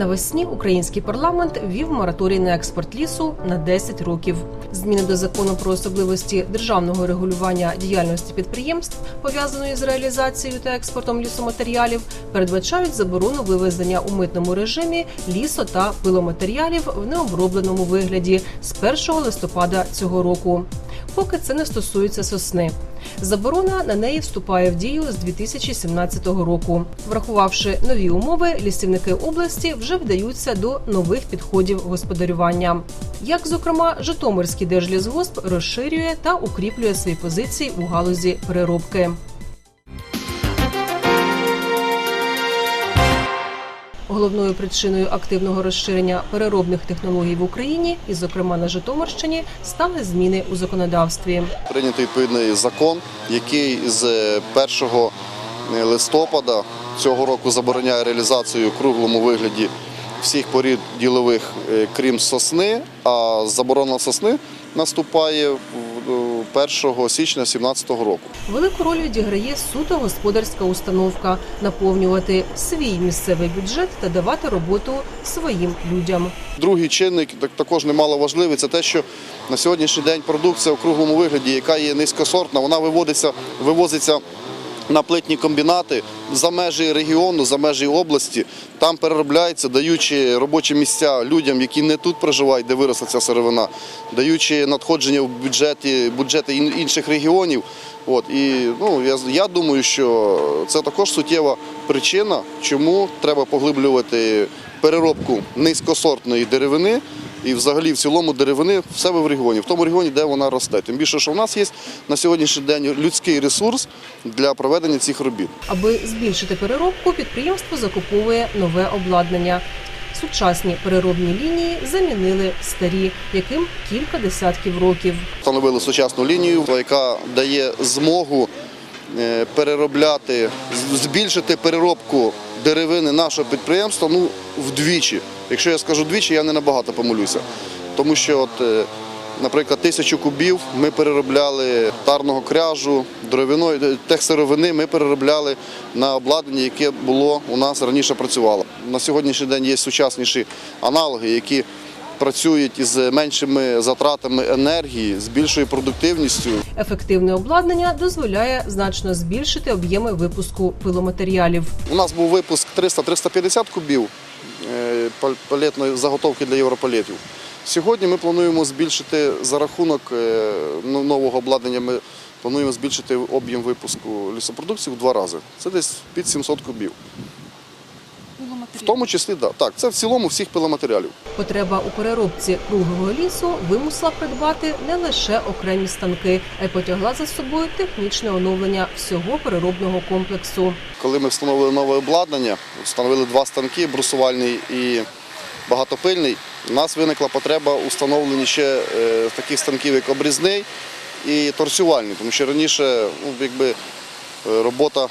Навесні український парламент ввів мораторій на експорт лісу на 10 років. Зміни до закону про особливості державного регулювання діяльності підприємств, пов'язаної з реалізацією та експортом лісоматеріалів, передбачають заборону вивезення у митному режимі лісо та пиломатеріалів в необробленому вигляді з 1 листопада цього року. Поки це не стосується сосни. Заборона на неї вступає в дію з 2017 року. Врахувавши нові умови, лісівники області вже вдаються до нових підходів господарювання. Як, зокрема, Житомирський держлісгосп розширює та укріплює свої позиції у галузі переробки. Головною причиною активного розширення переробних технологій в Україні, і, зокрема на Житомирщині, стали зміни у законодавстві. Прийнятий відповідний закон, який з 1 листопада цього року забороняє реалізацію у круглому вигляді всіх порід ділових, е, крім сосни, а заборона сосни наступає в- е, 1 січня 2017 року. Велику роль відіграє суто господарська установка наповнювати свій місцевий бюджет та давати роботу своїм людям. Другий чинник також немало важливий, це те, що на сьогоднішній день продукція у круглому вигляді, яка є низькосортна, вона виводиться, вивозиться на плитні комбінати за межі регіону, за межі області. Там переробляється, даючи робочі місця людям, які не тут проживають, де виросла ця сировина, даючи надходження в бюджеті, бюджети інших регіонів. От і ну я я думаю, що це також суттєва причина, чому треба поглиблювати переробку низькосортної деревини і взагалі в цілому деревини в себе в регіоні, в тому регіоні, де вона росте. Тим більше, що в нас є на сьогоднішній день людський ресурс для проведення цих робіт. Аби збільшити переробку, підприємство закуповує нове обладнання. Сучасні переробні лінії замінили старі, яким кілька десятків років. Встановили сучасну лінію, яка дає змогу переробляти, збільшити переробку деревини нашого підприємства ну, вдвічі. Якщо я скажу двічі, я не набагато помилюся. Тому що, от, е, наприклад, тисячу кубів ми переробляли тарного кряжу, дровяної е, техсировини ми переробляли на обладнання, яке було у нас раніше працювало. На сьогоднішній день є сучасніші аналоги, які працюють із меншими затратами енергії, з більшою продуктивністю. Ефективне обладнання дозволяє значно збільшити об'єми випуску пиломатеріалів. У нас був випуск 300-350 кубів е, палетної заготовки для європалетів. Сьогодні ми плануємо збільшити за рахунок е, ну, нового обладнання. Ми плануємо збільшити об'єм випуску лісопродукції в два рази. Це десь під 700 кубів. В тому числі, да. так, це в цілому всіх пиломатеріалів. Потреба у переробці круглого лісу вимусила придбати не лише окремі станки, а й потягла за собою технічне оновлення всього переробного комплексу. Коли ми встановили нове обладнання, встановили два станки, брусувальний і багатопильний, у нас виникла потреба у встановленні ще е, таких станків, як обрізний і торсювальний, тому що раніше ну, якби, е, робота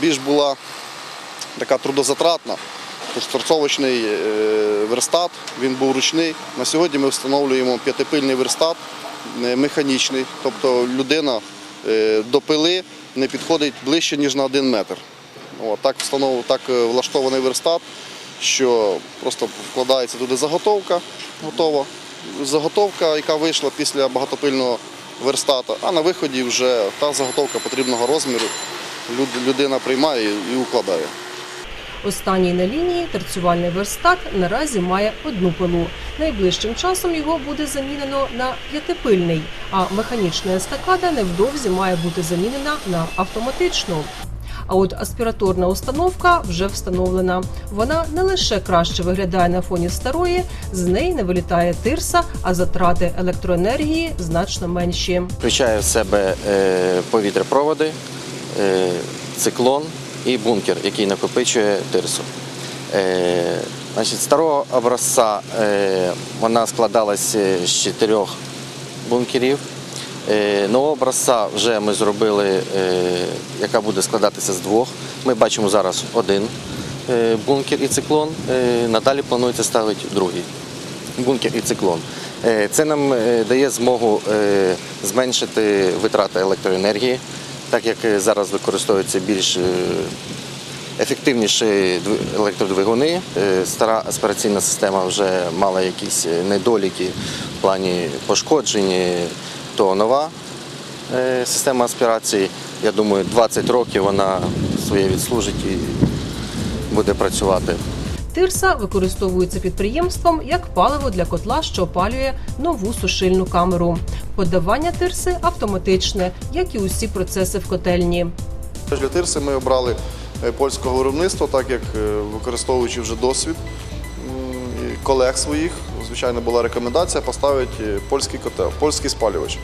більш була така трудозатратна. Тож торцовочний е, верстат, він був ручний. На сьогодні ми встановлюємо п'ятипильний верстат, е, механічний, тобто людина е, до пили не підходить ближче, ніж на один метр. От, так, встанов, так влаштований верстат, що просто вкладається туди заготовка готова. Заготовка, яка вийшла після багатопильного верстата, а на виході вже та заготовка потрібного розміру люд- людина приймає і укладає. Останній на лінії терцювальний верстат наразі має одну пилу. Найближчим часом його буде замінено на п'ятипильний, а механічна естакада невдовзі має бути замінена на автоматичну. А от аспіраторна установка вже встановлена. Вона не лише краще виглядає на фоні старої, з неї не вилітає тирса, а затрати електроенергії значно менші. Включає в себе е, повітряпроводи, е, циклон і бункер, який накопичує тирсу. Е, старого образця е, вона складалася з чотирьох бункерів. Е, Нового образця вже ми зробили, яка буде складатися з двох. Ми бачимо зараз один бункер і циклон. Надалі планується ставити другий бункер і циклон. Це нам дає змогу зменшити витрати електроенергії, так як зараз використовується більш е, ефективніші електродвигуни. Е, Стара аспіраційна система вже мала якісь е, недоліки в плані пошкоджень, то нова система аспірації. Я думаю, 20 років вона своє відслужить і буде працювати. Тирса використовується підприємством як паливо для котла, що опалює нову сушильну камеру. Подавання тирси автоматичне, як і усі процеси в котельні. Для тирси ми обрали е, польського виробництва, так як е, використовуючи вже досвід колег своїх, звичайно, була рекомендація поставити е, польський котел, польський спалювач,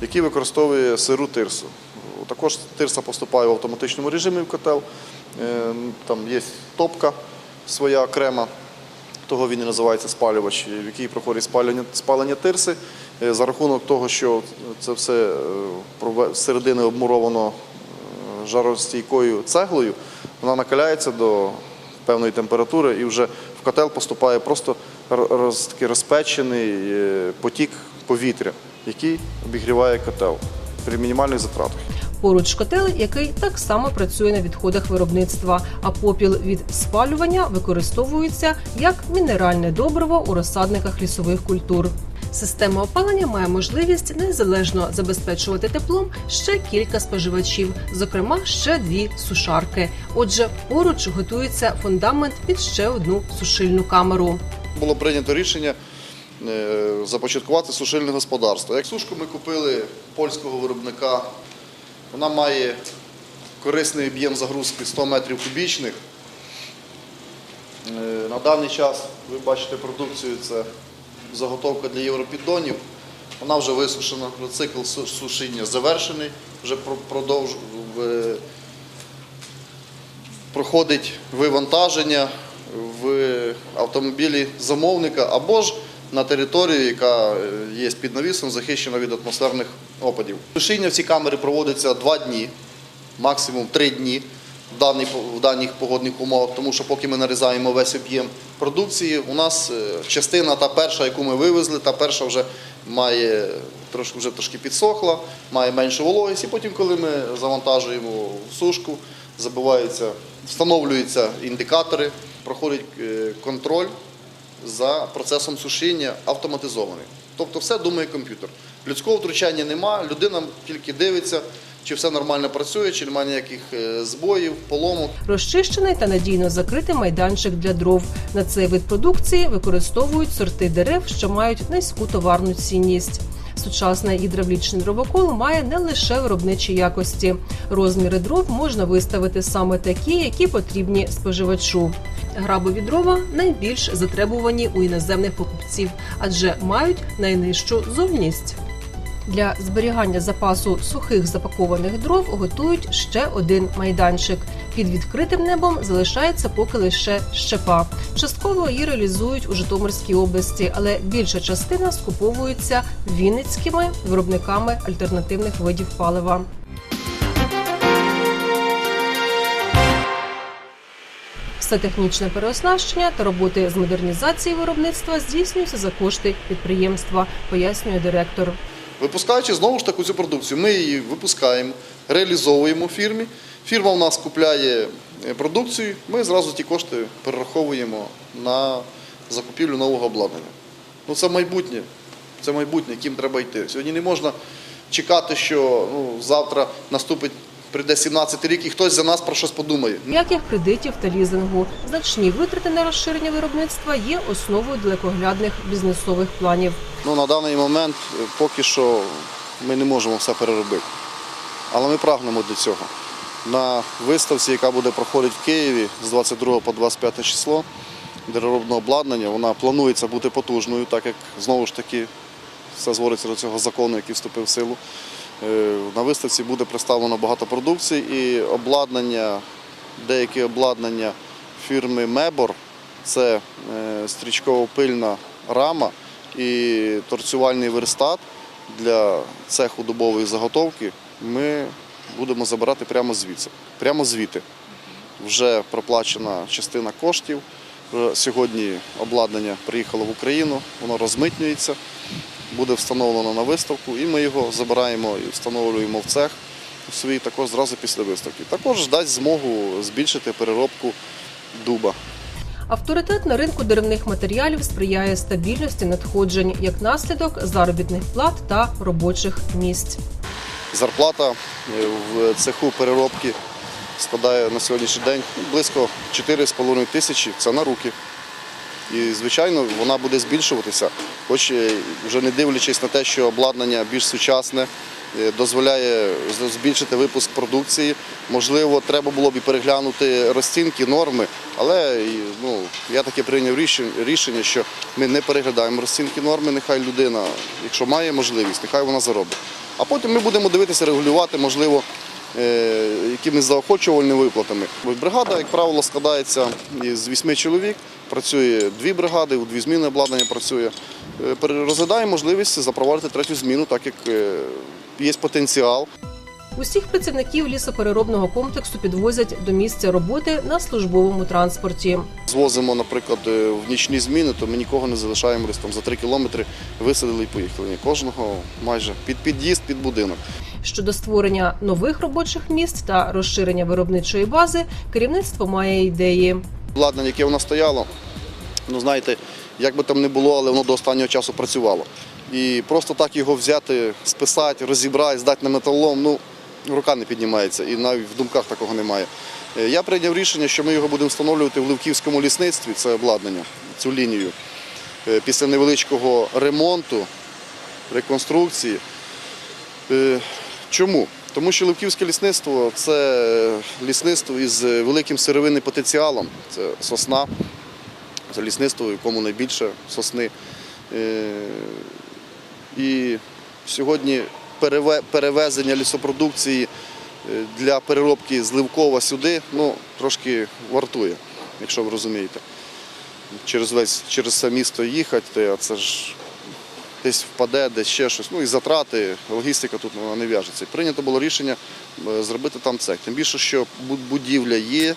який використовує сиру тирсу. Також тирса поступає в автоматичному режимі в котел. Там є топка своя окрема, того він і називається спалювач, в який проходить спалення, спалення тирси. Е, За рахунок того, що це все е, середини обмуровано е, жаростійкою цеглою, вона накаляється до певної температури і вже в котел поступає просто роз, такий розпечений потік повітря, який обігріває котел при мінімальних затратах. Поруч котел, який так само працює на відходах виробництва, а попіл від спалювання використовується як мінеральне добриво у розсадниках лісових культур. Система опалення має можливість незалежно забезпечувати теплом ще кілька споживачів, зокрема ще дві сушарки. Отже, поруч готується фундамент під ще одну сушильну камеру. було прийнято рішення е, започаткувати сушильне господарство. Як сушку ми купили польського виробника, вона має корисний об'єм загрузки 100 метрів кубічних. Е, На даний час ви бачите продукцію, це заготовка для європіддонів. Вона вже висушена, цикл су- сушіння завершений, вже про- продовж в- проходить вивантаження в автомобілі замовника або ж на територію, яка е, є під навісом, захищена від атмосферних опадів. Сушіння в цій камері проводиться два дні, максимум три дні в, даних погодних умовах, тому що поки ми нарізаємо весь об'єм продукції, у нас е, частина та перша, яку ми вивезли, та перша вже має трошки вже трошки підсохла, має меншу вологість. І потім, коли ми завантажуємо сушку, забиваються, встановлюються індикатори, проходить е, контроль за процесом сушіння автоматизований. Тобто все думає комп'ютер. Людського втручання нема, людина тільки дивиться, чи все нормально працює, чи немає ніяких е, збоїв, поломок. Розчищений та надійно закритий майданчик для дров. На цей вид продукції використовують сорти дерев, що мають низьку товарну цінність. Сучасний гідравлічний дровокол має не лише виробничі якості. Розміри дров можна виставити саме такі, які потрібні споживачу. Грабові дрова найбільш затребувані у іноземних покупців, адже мають найнижчу зовність. Для зберігання запасу сухих запакованих дров готують ще один майданчик. Під відкритим небом залишається поки лише щепа. Частково її реалізують у Житомирській області, але більша частина скуповується вінницькими виробниками альтернативних видів палива. Все технічне переоснащення та роботи з модернізації виробництва здійснюються за кошти підприємства, пояснює директор. Випускаючи знову ж таку цю продукцію, ми її випускаємо, реалізовуємо фірмі. Фірма у нас купляє е, продукцію, ми зразу ті кошти перераховуємо на закупівлю нового обладнання. Ну, це майбутнє, це майбутнє, яким треба йти. Сьогодні не можна чекати, що ну, завтра наступить, прийде 17 рік і хтось за нас про щось подумає. Ніяких кредитів та лізингу. Значні витрати на розширення виробництва є основою далекоглядних бізнесових планів. Ну, на даний момент е, поки що ми не можемо все переробити. Але ми прагнемо до цього. На виставці, яка буде проходити в Києві з 22 по 25 число, дереробне обладнання, вона планується бути потужною, так як знову ж таки все звориться до цього закону, який вступив в силу. Е, На виставці буде представлено багато продукції і обладнання, деякі обладнання фірми Мебор це е, стрічково-пильна рама і торцювальний верстат для цеху дубової заготовки. Ми будемо забирати прямо звідси, прямо звідти. Вже проплачена частина коштів. Сьогодні обладнання приїхало в Україну, воно розмитнюється, буде встановлено на виставку, і ми його забираємо і встановлюємо в цех свій також зразу після виставки. Також дасть змогу збільшити переробку дуба. Авторитет на ринку деревних матеріалів сприяє стабільності надходжень як наслідок заробітних плат та робочих місць. Зарплата е, в цеху переробки складає на сьогоднішній день близько 4,5 тисячі. Це на руки. І, звичайно, вона буде збільшуватися, хоч е, вже не дивлячись на те, що обладнання більш сучасне, е, дозволяє збільшити випуск продукції. Можливо, треба було б і переглянути розцінки, норми, але ну, я таке прийняв рішення, що ми не переглядаємо розцінки норми, нехай людина, якщо має можливість, нехай вона заробить. А потім ми будемо дивитися, регулювати, можливо, е, якимись заохочувальними виплатами. Бригада, як правило, складається із вісьми чоловік. Працює дві бригади, у дві зміни обладнання працює. Е, Розглядаємо можливість запровадити третю зміну, так як е, є потенціал. Усіх працівників лісопереробного комплексу підвозять до місця роботи на службовому транспорті. Звозимо, наприклад, е, в нічні зміни, то ми нікого не залишаємо там за три кілометри, висадили і поїхали. Ні, Кожного майже під під'їзд, під будинок. Щодо створення нових робочих місць та розширення виробничої бази, керівництво має ідеї. Обладнання, яке нас стояло, ну знаєте, як би там не було, але воно до останнього часу працювало. І просто так його взяти, списати, розібрати, здати на металолом, ну, рука не піднімається і навіть в думках такого немає. Е, Я прийняв рішення, що ми його будемо встановлювати в Ливківському лісництві, це обладнання, цю лінію. Е, Після невеличкого ремонту, реконструкції. Е, Чому? Тому що Левківське лісництво це лісництво із великим сировинним потенціалом. Це сосна, це лісництво, в якому найбільше сосни. Е, І сьогодні перевезення лісопродукції е, для переробки з Ливкова сюди ну, трошки вартує, якщо ви розумієте. Через весь через все місто їхати, а це ж десь впаде, десь ще щось. Ну і затрати, логістика тут вона не в'яжеться. Прийнято було рішення е, зробити там цех. Тим більше, що будівля є,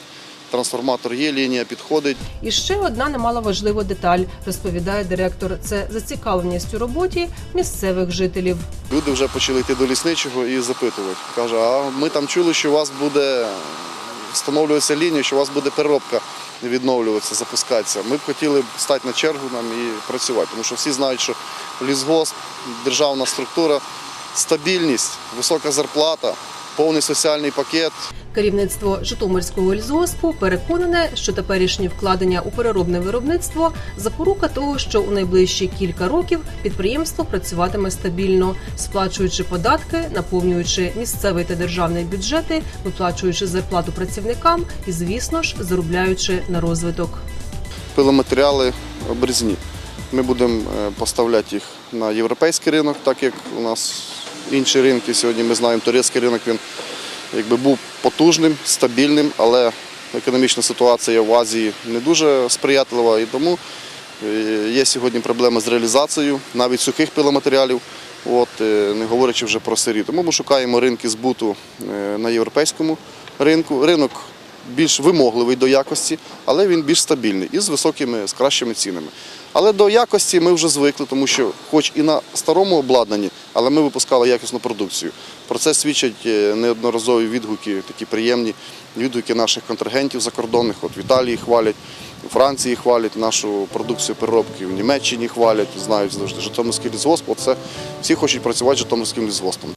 трансформатор є, лінія підходить. І ще одна немаловажлива деталь, розповідає директор. Це зацікавленість у роботі місцевих жителів. Люди вже почали йти до лісничого і запитувати. Каже, а ми там чули, що у вас буде встановлюватися лінія, що у вас буде переробка відновлюватися, запускатися. Ми б хотіли стати на чергу нам і працювати, тому що всі знають, що лісгосп, державна структура, стабільність, висока зарплата, повний соціальний пакет. Керівництво Житомирського лісгоспу переконане, що теперішні вкладення у переробне виробництво запорука того, що у найближчі кілька років підприємство працюватиме стабільно, сплачуючи податки, наповнюючи місцевий та державний бюджети, виплачуючи зарплату працівникам і, звісно ж, заробляючи на розвиток. пиломатеріали обрізні. Ми будемо е, поставляти їх на європейський ринок, так як у нас інші ринки сьогодні ми знаємо, турецький ринок він якби був потужним, стабільним, але економічна ситуація в Азії не дуже сприятлива і тому е, є сьогодні проблеми з реалізацією навіть сухих пиломатеріалів. От, е, не говорячи вже про сирі. Тому ми шукаємо ринки збуту е, на європейському ринку. Ринок більш вимогливий до якості, але він більш стабільний і з високими, з кращими цінами. Але до якості ми вже звикли, тому що, хоч і на старому обладнанні, але ми випускали якісну продукцію. Про це свідчать е, неодноразові відгуки, такі приємні відгуки наших контрагентів закордонних. От в Італії хвалять, у Франції хвалять нашу продукцію переробки, в Німеччині хвалять, знають завжди Житомирський лісгосп. Оце всі хочуть працювати з Житомирським лісгоспом.